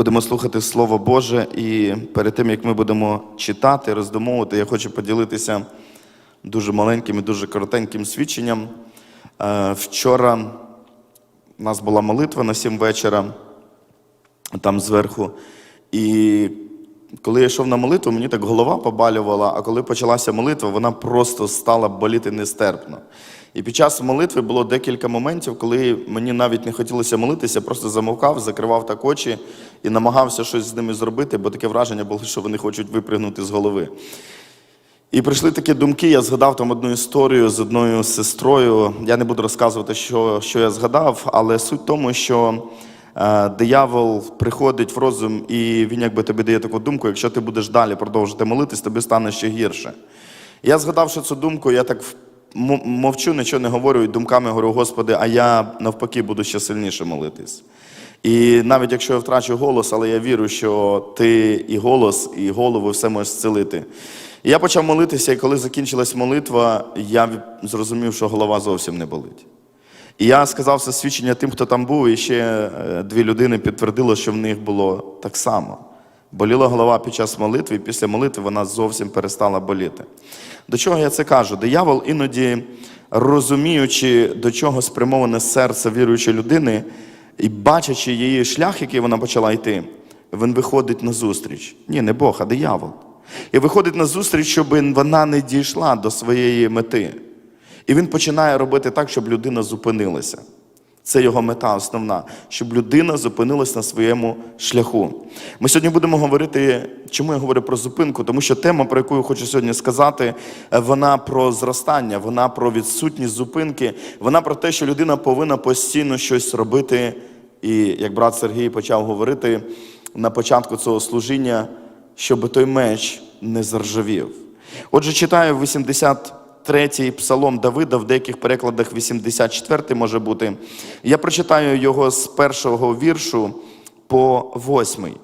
Будемо слухати Слово Боже, і перед тим, як ми будемо читати, роздумовувати, я хочу поділитися дуже маленьким і дуже коротеньким свідченням. Е, Вчора у нас була молитва на сім вечора, там зверху. І коли я йшов на молитву, мені так голова побалювала, а коли почалася молитва, вона просто стала боліти нестерпно. І під час молитви було декілька моментів, коли мені навіть не хотілося молитися, просто замовкав, закривав так очі і намагався щось з ними зробити, бо таке враження було, що вони хочуть випригнути з голови. І прийшли такі думки, я згадав там одну історію з одною сестрою. Я не буду розказувати, що, що я згадав, але суть в тому, що диявол приходить в розум, і він якби тобі дає таку думку, якщо ти будеш далі продовжувати молитись, тобі стане ще гірше. Я згадавши цю думку, я так мовчу, нічого не говорю, і думками говорю, Господи, а я навпаки буду ще сильніше молитись. І навіть якщо я втрачу голос, але я вірю, що ти і голос, і голову все можеш зцілити. І я почав молитися, і коли закінчилась молитва, я зрозумів, що голова зовсім не болить. І я сказав це свідчення тим, хто там був, і ще е, дві людини підтвердило, що в них було так само. Боліла голова під час молитви, і після молитви вона зовсім перестала боліти. До чого я це кажу? Диявол іноді, розуміючи, до чого спрямоване серце віруючої людини, і бачачи її шлях, який вона почала йти, він виходить на зустріч. Ні, не Бог, а диявол. І виходить на зустріч, щоб вона не дійшла до своєї мети. І він починає робити так, щоб людина зупинилася. Це його мета основна, щоб людина зупинилась на своєму шляху. Ми сьогодні будемо говорити, чому я говорю про зупинку, тому що тема, про яку я хочу сьогодні сказати, е, вона про зростання, вона про відсутність зупинки, вона про те, що людина повинна постійно щось робити. І як брат Сергій почав говорити на початку цього служіння, щоб той меч не заржавів. Отже, читаю 83-й псалом Давида, в деяких перекладах 84-й може бути. Я прочитаю його з першого віршу по восьмий.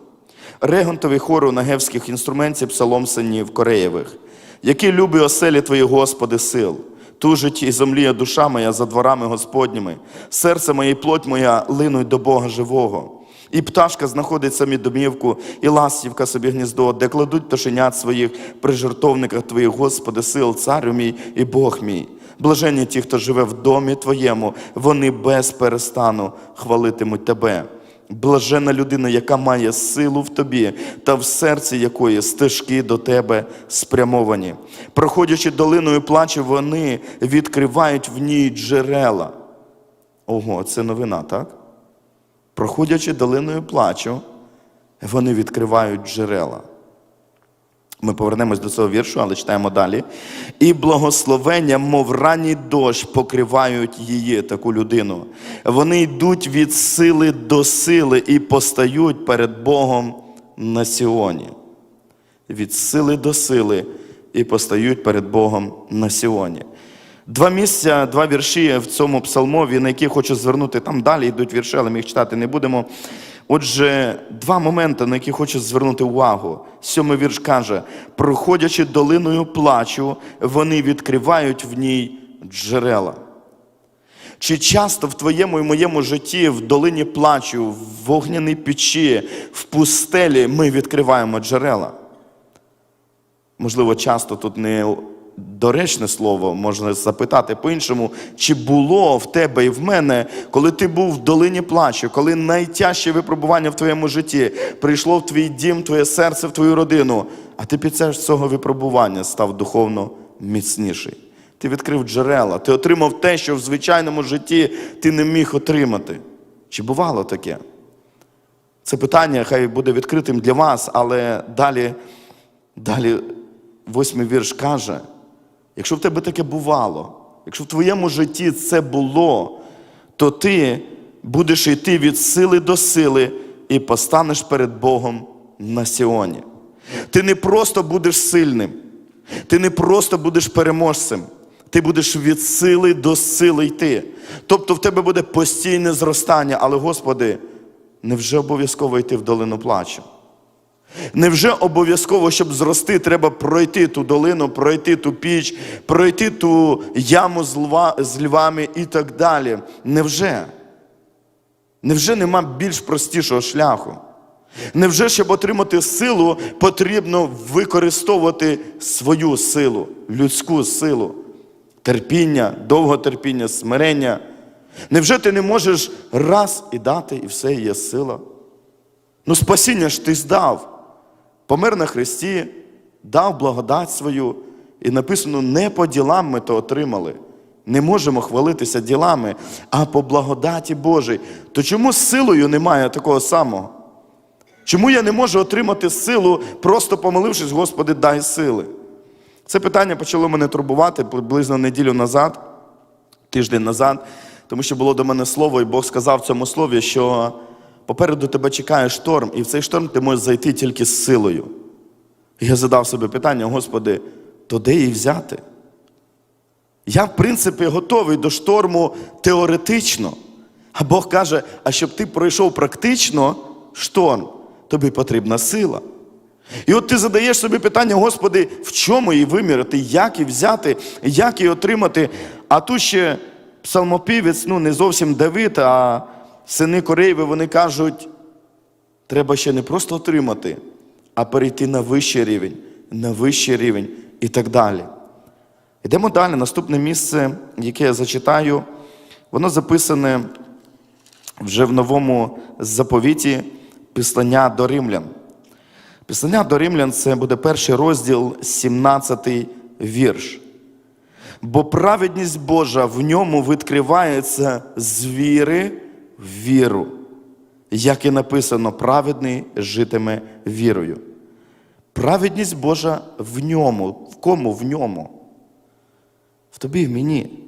Регонтовий хору нагевських інструментів псалом синів Кореєвих. Які любі оселі твої, Господи, сил. Тужить і зомліє душа моя за дворами Господніми, серце моє і плоть моя линуть до Бога живого. І пташка знаходить самі домівку, і ластівка собі гніздо, де кладуть пташенят своїх при жертовниках твоїх, Господи, сил, царю мій і Бог мій. Блаженні ті, хто живе в домі Твоєму, вони без перестану хвалитимуть Тебе. Блажена людина, яка має силу в тобі, та в серці якої стежки до тебе спрямовані. Проходячи долиною плачу, вони відкривають в ній джерела. Ого, це новина, так? Проходячи долиною плачу, вони відкривають джерела. Ми повернемось до цього віршу, але читаємо далі. І благословення, мов ранній дощ, покривають її, таку людину. Вони йдуть від сили до сили і постають перед Богом на Сіоні. Від сили до сили і постають перед Богом на Сіоні. Два місця, два вірші в цьому псалмові, на які хочу звернути там далі йдуть вірші, але ми їх читати не будемо. Отже, два моменти, на які хочу звернути увагу. Сьомий вірш каже: проходячи долиною плачу, вони відкривають в ній джерела. Чи часто в твоєму і моєму житті, в долині плачу, в вогняній печі, в пустелі ми відкриваємо джерела? Можливо, часто тут не доречне слово, можна запитати по-іншому, чи було в тебе і в мене, коли ти був в долині плачу, коли найтяжче випробування в твоєму житті прийшло в твій дім, твоє серце, в твою родину, а ти під час цього випробування став духовно міцніший. Ти відкрив джерела, ти отримав те, що в звичайному житті ти не міг отримати. Чи бувало таке? Це питання хай буде відкритим для вас, але далі, далі восьмий вірш каже: якщо в тебе таке бувало, якщо в твоєму житті це було, то ти будеш йти від сили до сили і постанеш перед Богом на Сіоні. Ти не просто будеш сильним, ти не просто будеш переможцем. Ти будеш від сили до сили йти. Тобто в тебе буде постійне зростання, але, Господи, невже обов'язково йти в долину плачу? Невже обов'язково, щоб зрости, треба пройти ту долину, пройти ту піч, пройти ту яму з, лва, з львами і так далі? Невже? Невже нема більш простішого шляху? Невже, щоб отримати силу, потрібно використовувати свою силу, людську силу, терпіння, довготерпіння, смирення? Невже ти не можеш раз і дати, і все є сила? Ну, спасіння ж ти здав. Помер на Христі, дав благодать свою, і написано: не по ділам ми то отримали. Не можемо хвалитися ділами, а по благодаті Божій. То чому з силою немає такого самого? Чому я не можу отримати силу, просто помолившись, Господи, дай сили? Це питання почало мене турбувати приблизно неділю назад, тиждень назад, тому що було до мене слово, і Бог сказав в цьому слові, що попереду тебе чекає шторм, і в цей шторм ти можеш зайти тільки з силою. Я задав собі питання, Господи, то де її взяти? Я, в принципі, готовий до шторму теоретично. А Бог каже: а щоб ти пройшов практично шторм, тобі потрібна сила. І от ти задаєш собі питання, Господи, в чому її виміряти, як її взяти, як її отримати. А тут ще псалмопівець, ну не зовсім Давид, а сини Кореєви, вони кажуть, треба ще не просто отримати, а перейти на вищий рівень, на вищий рівень і так далі. Йдемо далі. Наступне місце, яке я зачитаю, воно записане вже в новому заповіті післання до римлян. Післання до римлян це буде перший розділ, 17 вірш. Бо праведність Божа в ньому відкривається з віри віру, як і написано, праведний житиме вірою. Праведність Божа в ньому. В кому в ньому? В тобі і в мені.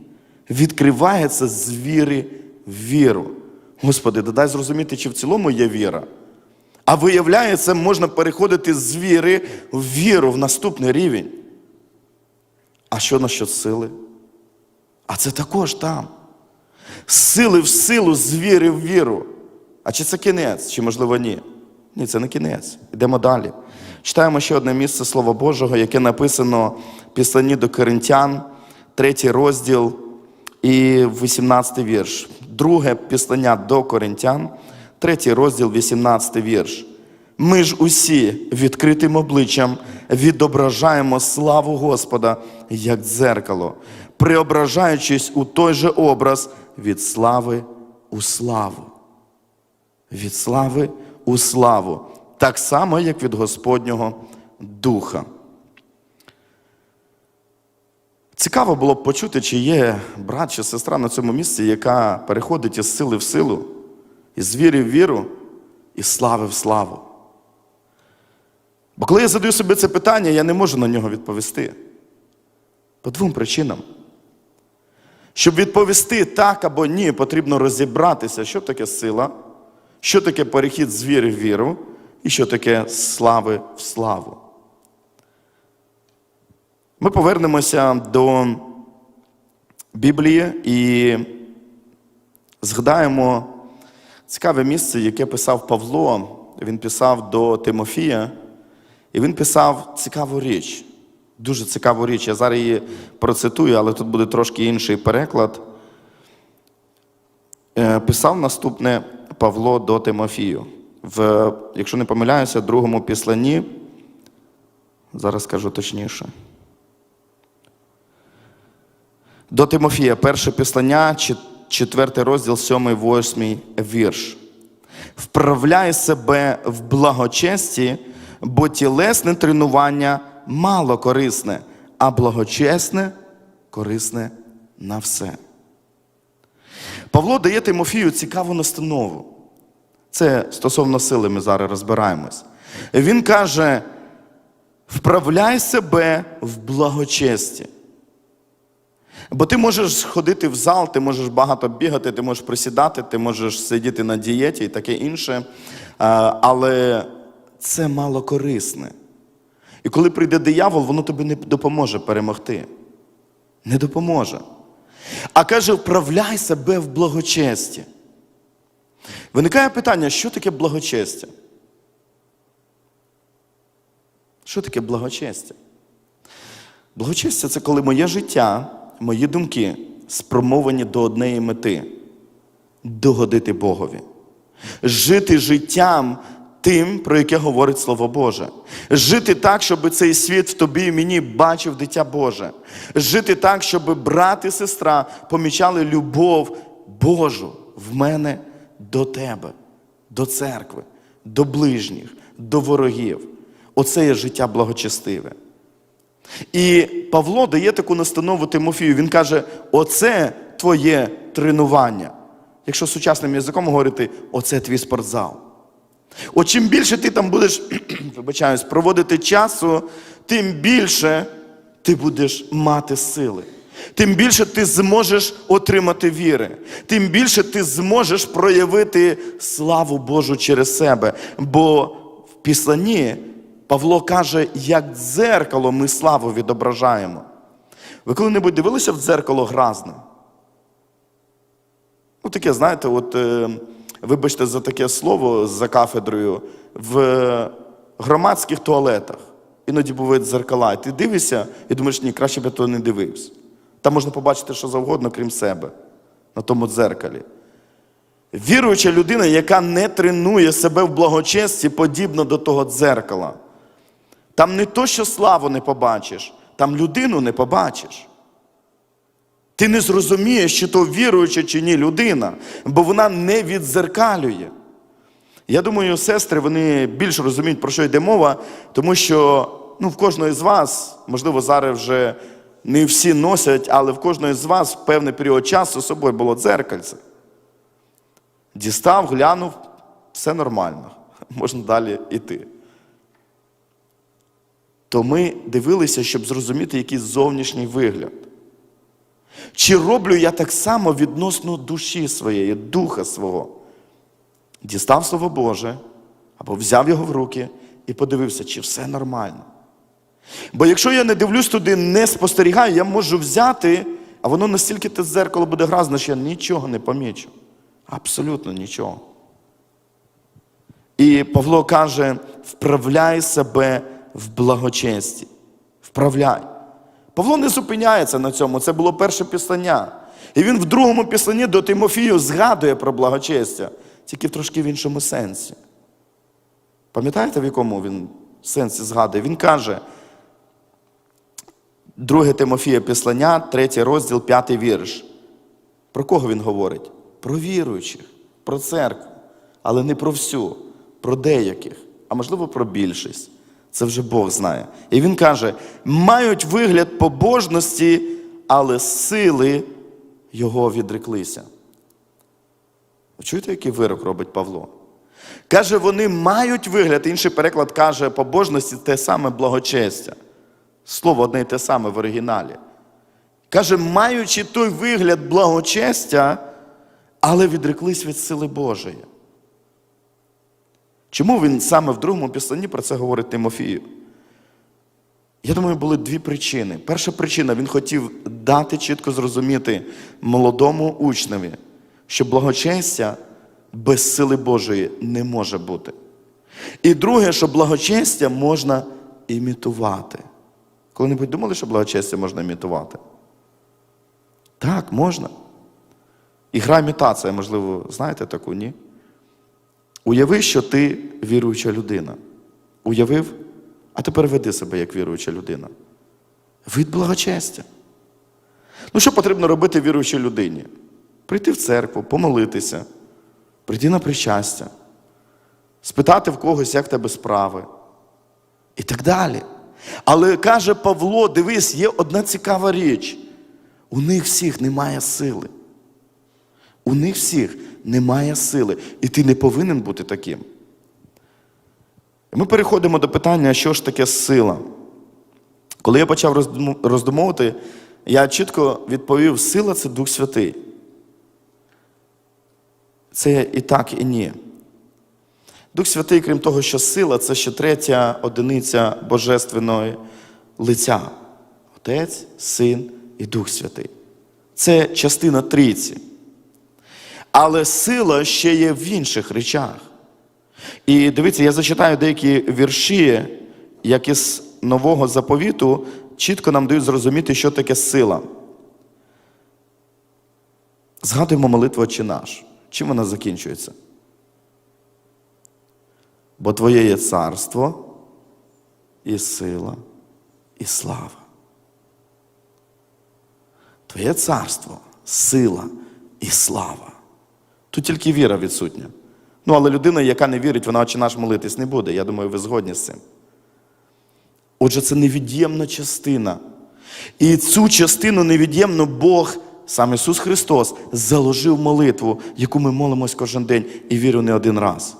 Відкривається з віри в віру. Господи, додай зрозуміти, чи в цілому є віра. А виявляється, можна переходити з віри в віру в наступний рівень. А що насчет сили? А це також там. З сили в силу, з віри в віру. А чи це кінець, чи можливо ні? Ні, це не кінець. Йдемо далі. Читаємо ще одне місце Слова Божого, яке написано в Післанні до Коринтян, третій розділ і 18 вірш. Друге післання до Коринтян, третій розділ, 18 вірш. Ми ж усі відкритим обличчям відображаємо славу Господа, як дзеркало, преображаючись у той же образ від слави у славу. Від слави у славу, так само, як від Господнього Духа. Цікаво було б почути, чи є брат чи сестра на цьому місці, яка переходить із сили в силу, із віри в віру, із слави в славу. Бо коли я задаю собі це питання, я не можу на нього відповісти. По двом причинам. Щоб відповісти так або ні, потрібно розібратися, що таке сила, що таке перехід з віри в віру, і що таке слави в славу. Ми повернемося до Біблії і згадаємо цікаве місце, яке писав Павло. Він писав до Тимофія, і він писав цікаву річ. Дуже цікаву річ. Я зараз її процитую, але тут буде трошки інший переклад. Е, Писав наступне Павло до Тимофію. В, якщо не помиляюся, другому післанні, зараз скажу точніше. До Тимофія, перше післання, четвертий розділ, сьомий, восьмий вірш. Вправляй себе в благочесті, бо тілесне тренування мало корисне, а благочесне корисне на все. Павло дає Тимофію цікаву настанову. Це стосовно сили ми зараз розбираємось. Він каже: вправляй себе в благочесті. Бо ти можеш ходити в зал, ти можеш багато бігати, ти можеш присідати, ти можеш сидіти на дієті і таке інше. Але це мало корисне. І коли прийде диявол, воно тобі не допоможе перемогти. Не допоможе. А каже, вправляй себе в благочесті. Виникає питання, що таке благочестя? Що таке благочестя? Благочестя це коли моє життя, мої думки спромовані до однієї мети догодити Богові. Жити життям тим, про яке говорить Слово Боже. Жити так, щоб цей світ в тобі і мені бачив дитя Боже. Жити так, щоб брат і сестра помічали любов Божу в мене до тебе, до церкви, до ближніх, до ворогів. Оце є життя благочестиве. І Павло дає таку настанову Тимофію. Він каже: оце твоє тренування. Якщо сучасним язиком говорити, оце твій спортзал. От чим більше ти там будеш, вибачаюсь, проводити часу, тим більше ти будеш мати сили. Тим більше ти зможеш отримати віри, тим більше ти зможеш проявити славу Божу через себе. Бо в Післанні Павло каже, як дзеркало ми славу відображаємо. Ви коли-небудь дивилися в дзеркало гразне? Ну, таке, знаєте, от, е, вибачте за таке слово за кафедрою, в громадських туалетах. Іноді бувають дзеркала. І ти дивишся і думаєш, ні, краще б я того не дивився. Там можна побачити що завгодно, крім себе, на тому дзеркалі. Віруюча людина, яка не тренує себе в благочесті, подібно до того дзеркала. Там не то, що славу не побачиш, там людину не побачиш. Ти не зрозумієш, чи то віруюча, чи ні людина, бо вона не відзеркалює. Я думаю, сестри вони більш розуміють, про що йде мова, тому що ну, в кожної з вас, можливо, зараз вже не всі носять, але в кожної з вас в певний період часу з собою було дзеркальце. Дістав, глянув, все нормально, можна далі йти. То ми дивилися, щоб зрозуміти якийсь зовнішній вигляд. Чи роблю я так само відносно душі своєї, духа свого? Дістав Слово Боже, або взяв його в руки і подивився, чи все нормально. Бо якщо я не дивлюсь туди, не спостерігаю, я можу взяти, а воно настільки те зеркало буде гразне, що я нічого не помічу. Абсолютно нічого. І Павло каже: вправляй себе в благочесті. Вправляй. Павло не зупиняється на цьому, це було перше післання. І він в другому післанні до Тимофію згадує про благочестя, тільки трошки в іншому сенсі. Пам'ятаєте, в якому він сенсі згадує? Він каже, 2 Тимофія післання, 3 розділ, 5 вірш. Про кого він говорить? Про віруючих, про церкву, але не про всю, про деяких, а можливо про більшість. Це вже Бог знає. І він каже: мають вигляд побожності, але сили його відреклися. Чуєте, який вирок робить Павло? Каже, вони мають вигляд, інший переклад каже, побожності те саме благочестя. Слово одне й те саме в оригіналі. Каже, маючи той вигляд благочестя, але відреклись від сили Божої. Чому він саме в другому післанні про це говорить Тимофію? Я думаю, були дві причини. Перша причина, він хотів дати чітко зрозуміти молодому учневі, що благочестя без сили Божої не може бути. І друге, що благочестя можна імітувати. Коли-небудь думали, що благочестя можна імітувати? Так, можна. І гра імітація, можливо, знаєте таку, ні? Уяви, що ти віруюча людина. Уявив, а тепер веди себе як віруюча людина. Від благочестя. Ну, що потрібно робити віруючій людині? Прийти в церкву, помолитися, прийти на причастя, спитати в когось, як в тебе справи. І так далі. Але каже Павло: дивись, є одна цікава річ. У них всіх немає сили. У них всіх немає сили. І ти не повинен бути таким. Ми переходимо до питання, що ж таке сила. Коли я почав роздумовувати, я чітко відповів: сила це Дух Святий. Це і так, і ні. Дух Святий, крім того, що сила це ще третя одиниця Божественної лиця. Отець, Син і Дух Святий. Це частина трійці. Але сила ще є в інших речах. І дивіться, я зачитаю деякі вірші, як із нового заповіту, чітко нам дають зрозуміти, що таке сила. Згадуємо молитву «Отче наш. Чим вона закінчується? бо Твоє є царство і сила, і слава. Твоє царство, сила і слава. Тут тільки віра відсутня. Ну, але людина, яка не вірить, вона очі наш молитись не буде. Я думаю, ви згодні з цим. Отже, це невід'ємна частина. І цю частину невід'ємно Бог, сам Ісус Христос, заложив молитву, яку ми молимось кожен день і вірю не один раз.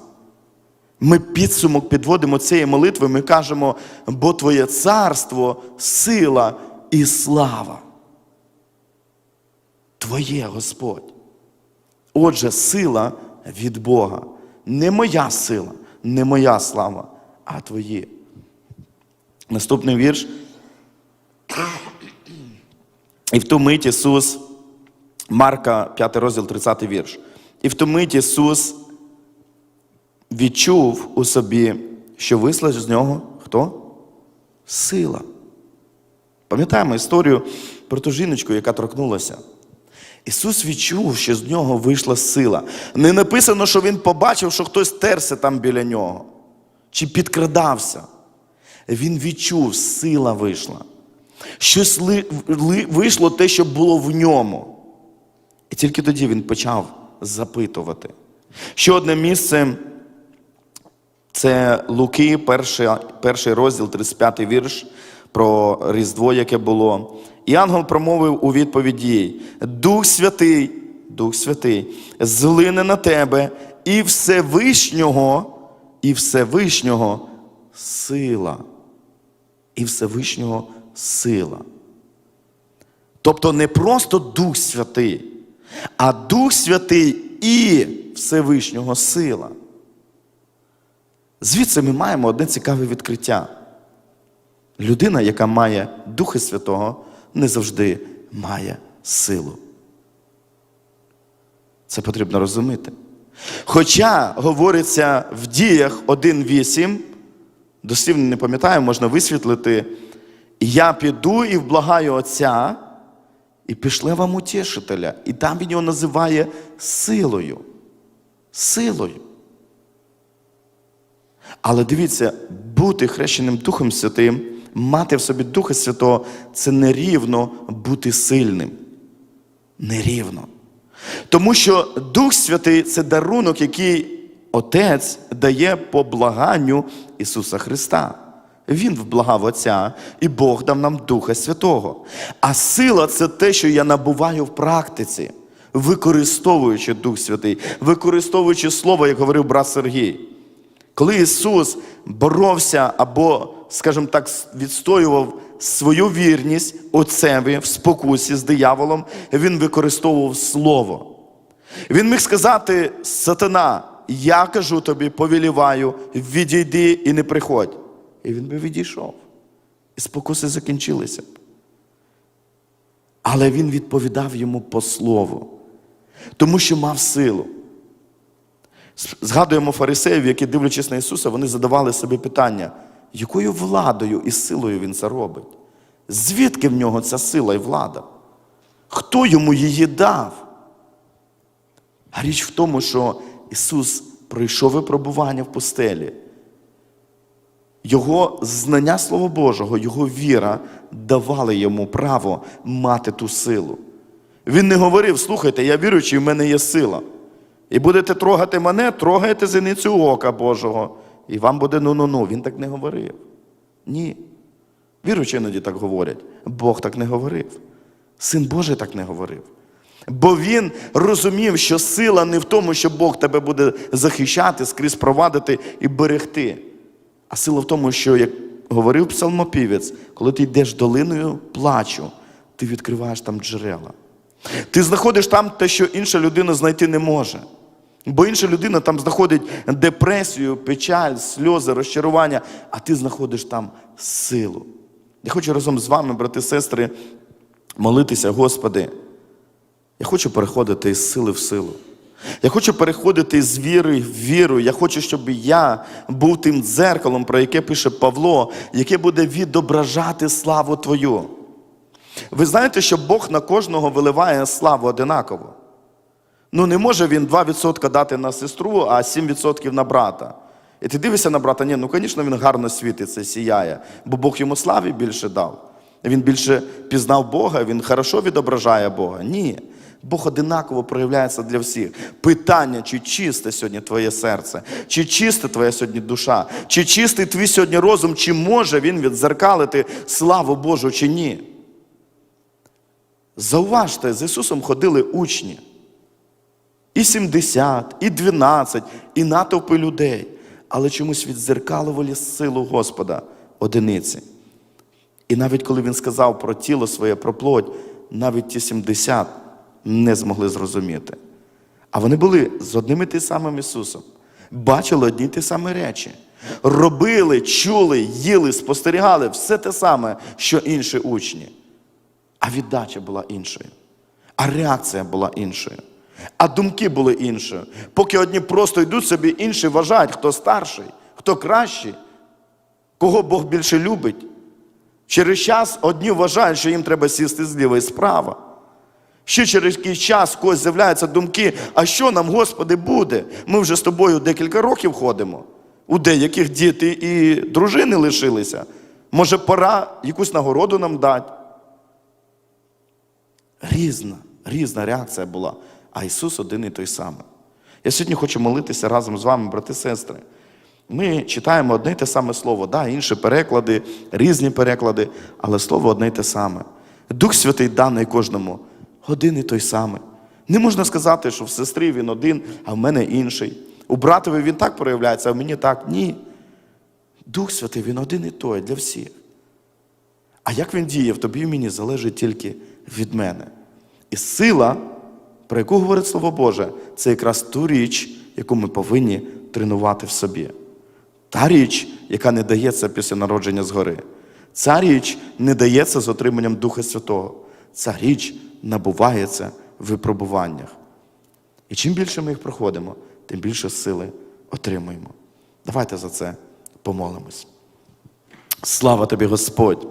Ми підсумок підводимо цієї молитви, ми кажемо, бо Твоє царство, сила і слава. Твоє Господь. Отже, сила від Бога. Не моя сила, не моя слава, а твої. Наступний вірш. І в ту мить Ісус, Марка, 5 розділ, 30 вірш. І в ту мить Ісус відчув у собі, що вийшла з нього хто? Сила. Пам'ятаємо історію про ту жіночку, яка торкнулася. Ісус відчув, що з нього вийшла сила. Не написано, що Він побачив, що хтось терся там біля нього чи підкрадався. Він відчув, сила вийшла. Щось вийшло те, що було в ньому. І тільки тоді він почав запитувати. Ще одне місце це Луки, перший, перший розділ, 35 вірш про Різдво, яке було. І ангел промовив у відповідь їй: Дух Святий, Дух Святий, злине на тебе, і Всевишнього, і Всевишнього сила. І Всевишнього сила. Тобто не просто Дух Святий, а Дух Святий і Всевишнього сила. Звідси ми маємо одне цікаве відкриття. Людина, яка має Духа Святого, не завжди має силу. Це потрібно розуміти. Хоча говориться в діях 1.8, дослівно не пам'ятаю, можна висвітлити, я піду і вблагаю Отця, і пішле вам утішителя. І там він його називає силою. Силою. Але дивіться, бути хрещеним Духом Святим, мати в собі Духа Святого це не рівно бути сильним. Нерівно. Тому що Дух Святий це дарунок, який Отець дає по благанню Ісуса Христа. Він вблагав Отця, і Бог дав нам Духа Святого. А сила це те, що я набуваю в практиці, використовуючи Дух Святий, використовуючи Слово, як говорив брат Сергій. Коли Ісус боровся або, скажімо так, відстоював свою вірність Отцеві в спокусі з дияволом, Він використовував Слово. Він міг сказати, сатана, я кажу тобі, повіліваю, відійди і не приходь. І він би відійшов. І спокуси закінчилися. б. Але він відповідав йому по слову, тому що мав силу. Згадуємо фарисеїв, які, дивлячись на Ісуса, вони задавали собі питання, якою владою і силою Він це робить? Звідки в нього ця сила і влада? Хто йому її дав? А річ в тому, що Ісус пройшов випробування в пустелі. Його знання Слова Божого, його віра давали йому право мати ту силу. Він не говорив: слухайте, я віруючий, в мене є сила. І будете трогати мене, трогайте зеницю ока Божого. І вам буде ну-ну-ну. Він так не говорив. Ні. Віруючі іноді так говорять. Бог так не говорив. Син Божий так не говорив. Бо він розумів, що сила не в тому, що Бог тебе буде захищати, скрізь провадити і берегти. А сила в тому, що, як говорив псалмопівець, коли ти йдеш долиною плачу, ти відкриваєш там джерела. Ти знаходиш там те, що інша людина знайти не може. Бо інша людина там знаходить депресію, печаль, сльози, розчарування, а ти знаходиш там силу. Я хочу разом з вами, брати і сестри, молитися, Господи. Я хочу переходити із сили в силу. Я хочу переходити з віри в віру. Я хочу, щоб я був тим дзеркалом, про яке пише Павло, яке буде відображати славу Твою. Ви знаєте, що Бог на кожного виливає славу одинаково. Ну, не може він 2% дати на сестру, а 7% на брата. І ти дивишся на брата, ні, ну, звісно, він гарно світиться, сіяє, бо Бог йому слави більше дав. Він більше пізнав Бога, він хорошо відображає Бога. Ні. Бог одинаково проявляється для всіх. Питання, чи чисте сьогодні твоє серце, чи чиста твоя сьогодні душа, чи чистий твій сьогодні розум, чи може він відзеркалити славу Божу, чи ні. Зауважте, з Ісусом ходили учні. І 70, і 12, і натовпи людей. Але чомусь відзеркалували силу Господа одиниці. І навіть коли він сказав про тіло своє, про плоть, навіть ті 70 не змогли зрозуміти. А вони були з одним і тим самим Ісусом, бачили одні ті самі речі, робили, чули, їли, спостерігали все те саме, що інші учні. А віддача була іншою, а реакція була іншою, а думки були іншою. Поки одні просто йдуть собі, інші вважають, хто старший, хто кращий, кого Бог більше любить. Через час одні вважають, що їм треба сісти зліва і справа. Ще через якийсь час когось з'являються думки, а що нам, Господи, буде? Ми вже з тобою декілька років ходимо. У деяких діти і дружини лишилися. Може, пора якусь нагороду нам дати? Різна, різна реакція була. А Ісус один і той самий. Я сьогодні хочу молитися разом з вами, брати і сестри. Ми читаємо одне й те саме слово, да, інші переклади, різні переклади, але слово одне й те саме. Дух Святий даний кожному один і той самий. Не можна сказати, що в сестрі він один, а в мене інший. У братові він так проявляється, а в мені так. Ні. Дух Святий, він один і той для всіх. А як він діє в тобі і в мені, залежить тільки від мене. І сила, про яку говорить Слово Боже, це якраз ту річ, яку ми повинні тренувати в собі. Та річ, яка не дається після народження згори. Ця річ не дається з отриманням Духа Святого. Ця річ набувається в випробуваннях. І чим більше ми їх проходимо, тим більше сили отримуємо. Давайте за це помолимось. Слава тобі, Господь!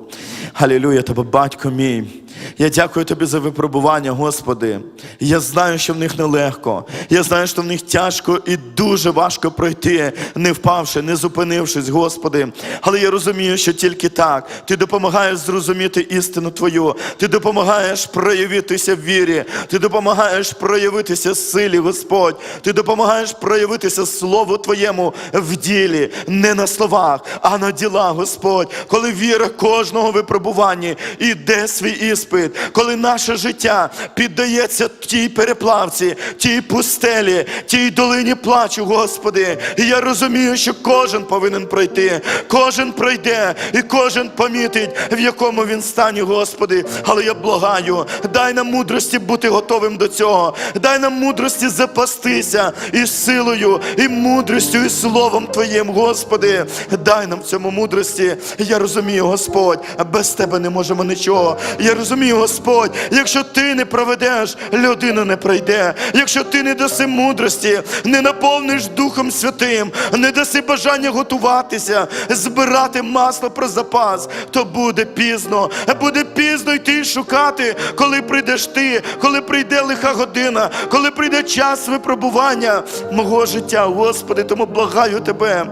Халілюя тебе, батько мій. Я дякую тобі за випробування, Господи. Я знаю, що в них нелегко. Я знаю, що в них тяжко і дуже важко пройти, не впавши, не зупинившись, Господи. Але я розумію, що тільки так. Ти допомагаєш зрозуміти істину Твою. Ти допомагаєш проявитися в вірі. Ти допомагаєш проявитися силі, Господь. Ти допомагаєш проявитися Слову Твоєму в ділі, не на словах, а на ділах, Господь. Коли віра кожного випробування іде свій іспит, коли наше життя піддається тій переплавці, тій пустелі, тій долині плачу, Господи. І я розумію, що кожен повинен пройти, кожен пройде і кожен помітить, в якому він стані, Господи. Але я благаю, дай нам мудрості бути готовим до цього. Дай нам мудрості запастися і силою, і мудрістю, і словом Твоїм, Господи. Дай нам в цьому мудрості. Я розумію, Господь, без Тебе не можемо нічого. Я розумію, Господь, якщо Ти не проведеш, людина не пройде. Якщо ти не даси мудрості, не наповниш Духом Святим, не даси бажання готуватися, збирати масло про запас, то буде пізно. Буде пізно йти шукати, коли прийдеш ти, коли прийде лиха година, коли прийде час випробування мого життя, Господи, тому благаю тебе.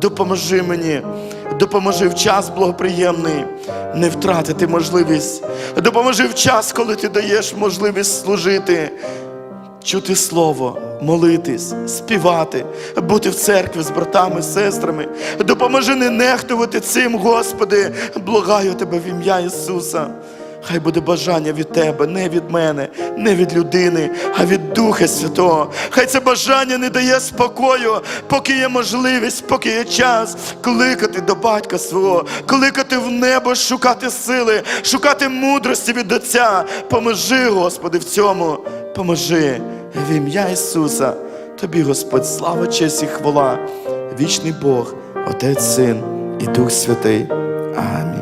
Допоможи мені, допоможи в час благоприємний не втратити можливість. Допоможи в час, коли ти даєш можливість служити, чути слово, молитись, співати, бути в церкві з братами, сестрами. Допоможи не нехтувати цим, Господи, благаю тебе в ім'я Ісуса. Хай буде бажання від Тебе, не від мене, не від людини, а від Духа Святого. Хай це бажання не дає спокою, поки є можливість, поки є час кликати до батька свого, кликати в небо, шукати сили, шукати мудрості від Отця. Поможи, Господи, в цьому. Поможи в ім'я Ісуса. Тобі, Господь, слава, честь і хвала, вічний Бог, Отець, Син і Дух Святий. Амінь.